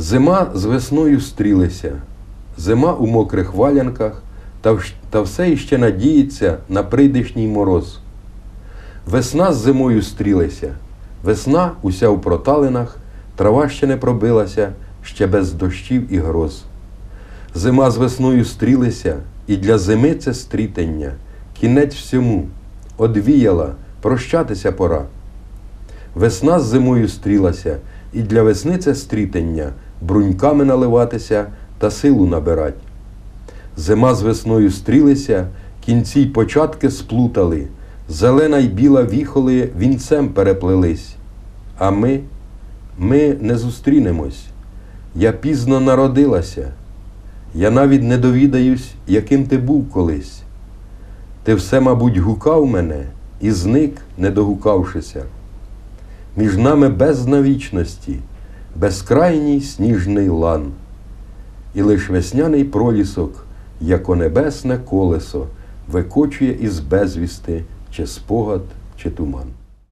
Зима з весною стрілися, зима у мокрих валянках, та, та все іще надіється на прийдешній мороз. Весна з зимою стрілися, весна уся у проталинах, трава ще не пробилася, ще без дощів і гроз. Зима з весною стрілися, і для зими це стрітення, кінець всьому, одвіяла, прощатися пора. Весна з зимою стрілася, і для весни це стрітення, бруньками наливатися та силу набирать. Зима з весною стрілися, кінці й початки сплутали, зелена й біла віхоли вінцем переплелись. А ми, ми не зустрінемось. Я пізно народилася. Я навіть не довідаюсь, яким ти був колись. Ти все, мабуть, гукав мене і зник, не догукавшися. Між нами бездна вічності, безкрайній сніжний лан, і лиш весняний пролісок, як небесне колесо, викочує із безвісти чи спогад, чи туман.